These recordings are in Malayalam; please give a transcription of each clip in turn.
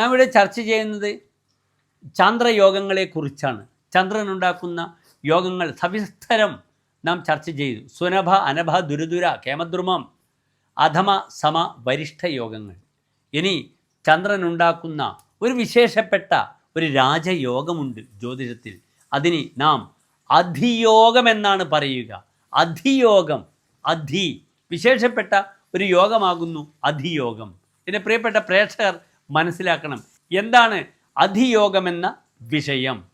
നാം ഇവിടെ ചർച്ച ചെയ്യുന്നത് ചന്ദ്രയോഗങ്ങളെക്കുറിച്ചാണ്. ചന്ദ്രൻ ഉണ്ടാക്കുന്ന യോഗങ്ങൾ സവിസ്തരം നാം ചർച്ച ചെയ്തു. സുനഭ അനഭ ദുരുദുര കേമദ്രുമം അധമ സമ വരിഷ്ഠ യോഗങ്ങൾ. ഇനി ചന്ദ്രൻ ഉണ്ടാക്കുന്ന ഒരു വിശേഷപ്പെട്ട ഒരു രാജയോഗമുണ്ട് ജ്യോതിഷത്തിൽ. അതിന് നാം അധിയോഗം എന്നാണ് പറയുക. അധിയോഗം അധി. വിശേഷപ്പെട്ട ഒരു യോഗമാകുന്നു അധിയോഗം. എന്റെ പ്രിയപ്പെട്ട പ്രേക്ഷകർ മനസ്സിലാക്കണം. എന്താണ് അധിയോഗമെന്ന വിഷയം.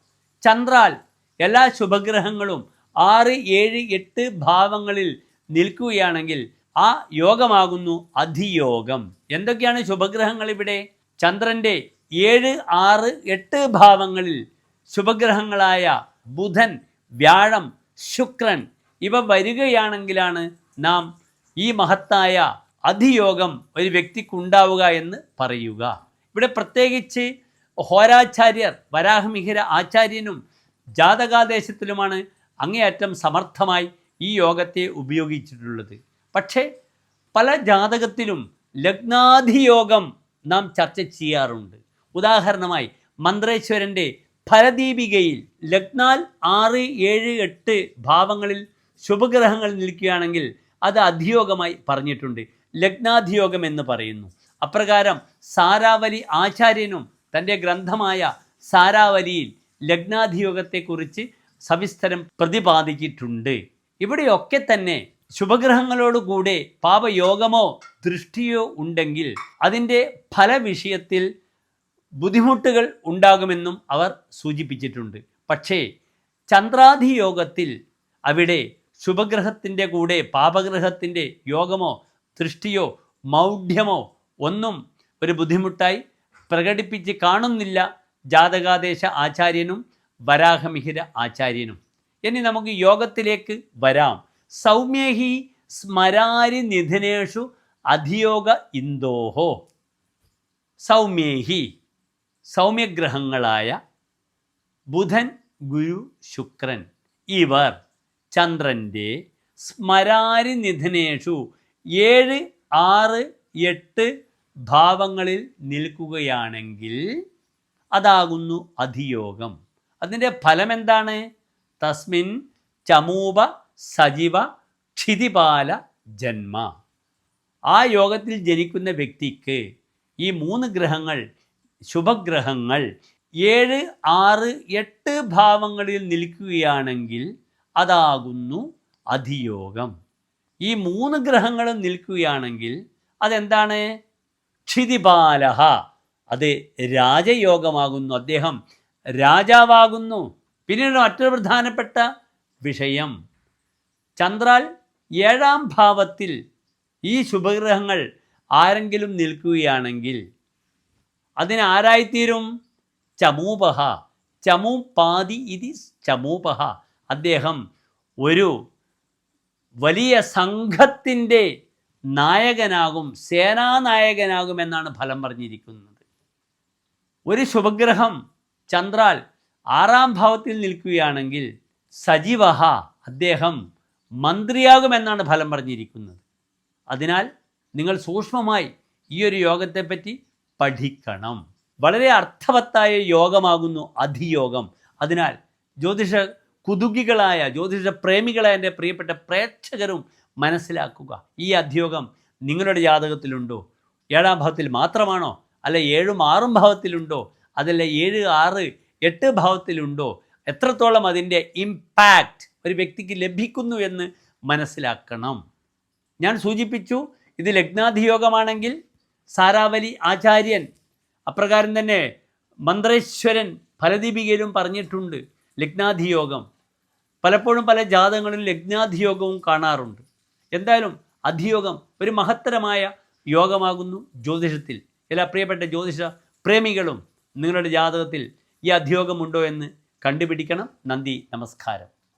ചന്ദ്രാൽ എല്ലാ ശുഭഗ്രഹങ്ങളും ആറ് ഏഴ് എട്ട് ഭാവങ്ങളിൽ നിൽക്കുകയാണെങ്കിൽ ആ യോഗമാകുന്നു അധിയോഗം. എന്തൊക്കെയാണ് ശുഭഗ്രഹങ്ങൾ ഇവിടെ? ചന്ദ്രന്റെ ഏഴ് ആറ് എട്ട് ഭാവങ്ങളിൽ ശുഭഗ്രഹങ്ങളായ ബുധൻ വ്യാഴം ശുക്രൻ ഇവ വരികയാണെങ്കിലാണ് നാം ഈ മഹത്തായ അധിയോഗം ഒരു വ്യക്തിക്കുണ്ടാവുക എന്ന് പറയുക. ഇവിടെ പ്രത്യേകിച്ച് ഹോരാചാര്യർ വരാഹമിഹിര ആചാര്യനും ജാതകാദേശത്തിലുമാണ് അങ്ങേയറ്റം സമർത്ഥമായി ഈ യോഗത്തെ ഉപയോഗിച്ചിട്ടുള്ളത്. പക്ഷേ പല ജാതകത്തിലും ലഗ്നാധിയോഗം നാം ചർച്ച ചെയ്യാറുണ്ട്. ഉദാഹരണമായി മന്ത്രേശ്വരന്റെ ഫലദീപികയിൽ ലഗ്നാൽ ആറ് ഏഴ് എട്ട് ഭാവങ്ങളിൽ ശുഭഗ്രഹങ്ങൾ നിൽക്കുകയാണെങ്കിൽ അത് അധിയോഗമായി പറഞ്ഞിട്ടുണ്ട്. ലഗ്നാധിയോഗം എന്ന് പറയുന്നു. അപ്രകാരം സാരാവലി ആചാര്യനും തന്റെ ഗ്രന്ഥമായ സാരാവലിയിൽ ലഗ്നാധിയോഗത്തെക്കുറിച്ച് സവിസ്തരം പ്രതിപാദിച്ചിട്ടുണ്ട്. ഇവിടെയൊക്കെ തന്നെ ശുഭഗ്രഹങ്ങളോടുകൂടെ പാപയോഗമോ ദൃഷ്ടിയോ ഉണ്ടെങ്കിൽ അതിന്റെ ഫലവിഷയത്തിൽ ബുദ്ധിമുട്ടുകൾ ഉണ്ടാകുമെന്നും അവർ സൂചിപ്പിച്ചിട്ടുണ്ട്. പക്ഷേ ചന്ദ്രാധിയോഗത്തിൽ അവിടെ ശുഭഗ്രഹത്തിന്റെ കൂടെ പാപഗ്രഹത്തിന്റെ യോഗമോ ദൃഷ്ടിയോ മൗഢ്യമോ ഒന്നും ഒരു ബുദ്ധിമുട്ടായി പ്രകടിപ്പിച്ച് കാണുന്നില്ല ജാതകാദേശ ആചാര്യനും വരാഹമിഹിര ആചാര്യനും. ഇനി നമുക്ക് യോഗത്തിലേക്ക് വരാം. സൗമ്യഹി സ്മരാരി നിധനേഷു അധിയോഗ ഇന്തോഹോ സൗമ്യേഹി സൗമ്യഗ്രഹങ്ങളായ ബുധൻ ഗുരു ശുക്രൻ ഇവർ ചന്ദ്രന്റെ സ്മരാരി നിധനേഷു ഏഴ് ആറ് എട്ട് ഭാവങ്ങളിൽ നിൽക്കുകയാണെങ്കിൽ അതാകുന്നു അധിയോഗം. അതിന്റെ ഫലം എന്താണ് തസ്മിൻ ചമൂപ സജീവ ക്ഷിതിപാല ജന്മ. ആ യോഗത്തിൽ ജനിക്കുന്ന വ്യക്തിക്ക് ഈ മൂന്ന് ഗ്രഹങ്ങൾ ശുഭഗ്രഹങ്ങൾ ഏഴ് ആറ് എട്ട് ഭാവങ്ങളിൽ നിൽക്കുകയാണെങ്കിൽ അതാകുന്നു അധിയോഗം. ഈ മൂന്ന് ഗ്രഹങ്ങളും നിൽക്കുകയാണെങ്കിൽ അതെന്താണ്? ക്ഷിതിപാലഹ അത് രാജയോഗമാകുന്നു. അദ്ദേഹം രാജാവാകുന്നു. പിന്നീട് മറ്റൊരു പ്രധാനപ്പെട്ട വിഷയം. ചന്ദ്രാൽ ഏഴാം ഭാവത്തിൽ ഈ ശുഭഗ്രഹങ്ങൾ ആരെങ്കിലും നിൽക്കുകയാണെങ്കിൽ അതിന് ആരായിത്തീരും ചമൂപഹ. ചമൂപാതി ഇതി ചമൂപഹ. അദ്ദേഹം ഒരു വലിയ സംഘത്തിന്റെ നായകനാകും സേനാനായകനാകും എന്നാണ് ഫലം പറഞ്ഞിരിക്കുന്നത്. ഒരു ശുഭഗ്രഹം ചന്ദ്രാൽ ആറാം ഭാവത്തിൽ നിൽക്കുകയാണെങ്കിൽ സജീവഹ അദ്ദേഹം മന്ത്രിയാകുമെന്നാണ് ഫലം പറഞ്ഞിരിക്കുന്നത്. അതിനാൽ നിങ്ങൾ സൂക്ഷ്മമായി ഈ ഒരു യോഗത്തെപ്പറ്റി പഠിക്കണം. വളരെ അർത്ഥവത്തായ യോഗമാകുന്നു അധിയോഗം അതിനാൽ ജ്യോതിഷ കുതുകികളായ ജ്യോതിഷ പ്രേമികളായ എന്റെ പ്രിയപ്പെട്ട പ്രേക്ഷകരും മനസ്സിലാക്കുക. ഈ അധ്യോഗം നിങ്ങളുടെ ജാതകത്തിലുണ്ടോ? ഏഴാം ഭാവത്തിൽ മാത്രമാണോ? അല്ല ഏഴും ആറും ഭാവത്തിലുണ്ടോ? അതല്ല ഏഴ് ആറ് എട്ട് ഭാവത്തിലുണ്ടോ? എത്രത്തോളം അതിന്റെ ഇമ്പാക്റ്റ് ഒരു വ്യക്തിക്ക് ലഭിക്കുന്നു എന്ന് മനസ്സിലാക്കണം. ഞാൻ സൂചിപ്പിച്ചു ഇത് ലഗ്നാധിയോഗമാണെങ്കിൽ സാരാവലി ആചാര്യൻ അപ്രകാരം തന്നെ മന്ത്രേശ്വരൻ ഫലദീപികയിലും പറഞ്ഞിട്ടുണ്ട് ലഗ്നാധിയോഗം. പലപ്പോഴും പല ജാതകങ്ങളിലും ലഗ്നാധിയോഗവും കാണാറുണ്ട്. എന്തായാലും അധിയോഗം ഒരു മഹത്തരമായ യോഗമാകുന്നു ജ്യോതിഷത്തിൽ. എല്ലാ പ്രിയപ്പെട്ട ജ്യോതിഷ പ്രേമികളും നിങ്ങളുടെ ജാതകത്തിൽ ഈ അധിയോഗമുണ്ടോ എന്ന് കണ്ടുപിടിക്കണം. നന്ദി നമസ്കാരം.